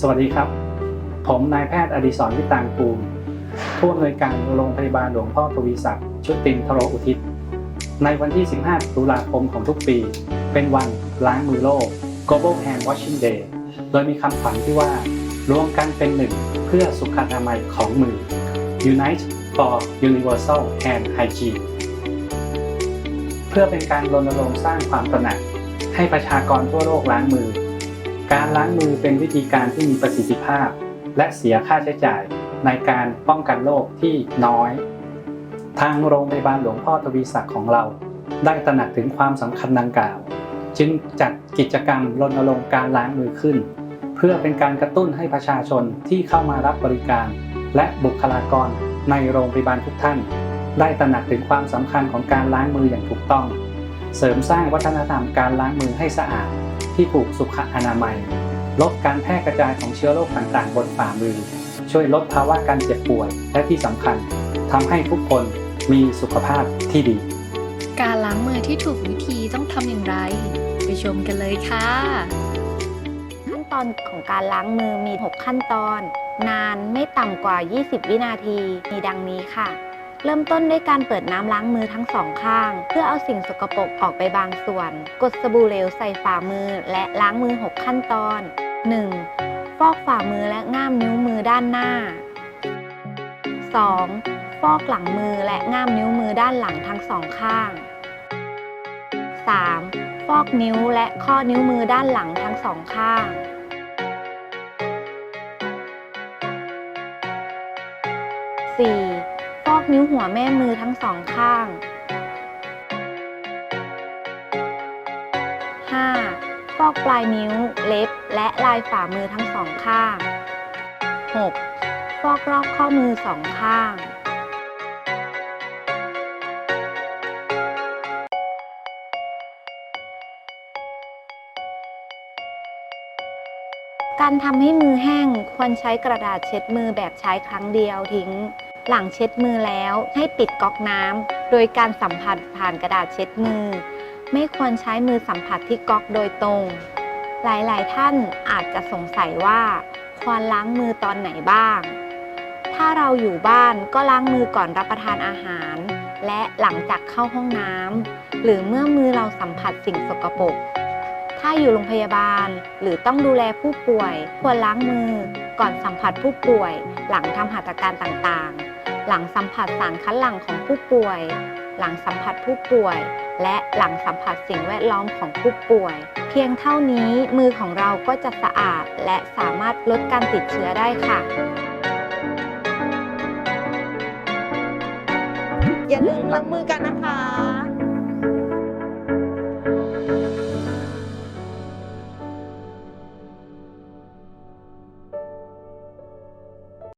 สวัสดีครับ ผมนายแพทย์อดิศรวิตางกูลผู้อำนวยการโรงพยาบาลหลวงพ่อทวีศักดิ์ชุตินทรอุทิศ ในวันที่ 15 ตุลาคมของทุกปี เป็นวันล้างมือโลก Global Hand Washing Day โดยมีคำขวัญที่ว่ารวมกันเป็นหนึ่งเพื่อสุขอนามัยของมือ Unite for Universal Hand Hygiene เพื่อเป็นการรณรงค์สร้างความตระหนัก ให้ประชากรทั่วโลกล้างมือ การล้างมือเป็นวิธีการที่มีประสิทธิภาพ และเสียค่าใช้จ่ายในการป้องกันโรคที่น้อย ทางโรงพยาบาลหลวงพ่อทวีศักดิ์ของเรา ได้ตระหนักถึงความสำคัญดังกล่าว จึงจัดกิจกรรมรณรงค์การล้างมือขึ้น เพื่อเป็นการกระตุ้นให้ประชาชนที่เข้ามารับบริการ และบุคลากรในโรงพยาบาลทุกท่าน ได้ตระหนักถึงความสำคัญของการล้างมืออย่างถูกต้อง เสริมสร้างวัฒนธรรมการล้างมือให้สะอาด ที่ถูกสุขอนามัย ลดการแพร่กระจายของเชื้อโรคต่างๆ บนฝ่ามือ ช่วยลดภาวะการเจ็บป่วย และที่สำคัญทำให้ทุกคนมีสุขภาพที่ดี การล้างมือที่ถูกวิธีต้องทำอย่างไร ไปชมกันเลยค่ะ ขั้นตอนของการล้างมือมี 6 ขั้นตอน นานไม่ต่ำกว่า 20 วินาที มีดังนี้ค่ะ เริ่มต้นด้วยการเปิดน้ำล้างมือทั้งสองข้าง เพื่อเอาสิ่งสกปรกออกไปบางส่วน กดสบู่เหลวใส่ฝ่ามือและล้างมือ 6 ขั้นตอน 1. ฟอกฝ่ามือและง่ามนิ้วมือด้านหน้า 2. ฟอกหลังมือและง่ามนิ้วมือด้านหลังทั้งสองข้าง 3. ฟอกนิ้วและข้อนิ้วมือด้านหลังทั้งสองข้าง 4. อกนิ้วหัวแม่มือทั้งสองข้าง 5. ฟอกปลายนิ้ว เล็บ และลายฝ่ามือทั้งสองข้าง 6. ฟอกรอบข้อมือสองข้างการทำให้มือแห้งควรใช้กระดาษเช็ดมือแบบใช้ครั้งเดียวทิ้ง หลังเช็ดมือแล้วให้ปิดก๊อกน้ำโดยการสัมผัสผ่านกระดาษเช็ดมือ ไม่ควรใช้มือสัมผัสที่ก๊อกโดยตรง หลายๆ ท่านอาจจะสงสัยว่า ควรล้างมือตอนไหนบ้าง ถ้าเราอยู่บ้านก็ล้างมือก่อนรับประทานอาหาร และหลังจากเข้าห้องน้ำหรือเมื่อมือเราสัมผัสสิ่งสกปรกถ้าอยู่โรงพยาบาลหรือต้องดูแลผู้ป่วย ควรล้างมือก่อนสัมผัสผู้ป่วย หลังทำหัตถการต่างๆ หลังสัมผัสสารคัดหลั่งของผู้ป่วย หลังสัมผัสผู้ป่วย และหลังสัมผัสสิ่งแวดล้อมของผู้ป่วย เพียงเท่านี้มือของเราก็จะสะอาด และสามารถลดการติดเชื้อได้ค่ะ อย่าลืมล้างมือกันนะคะ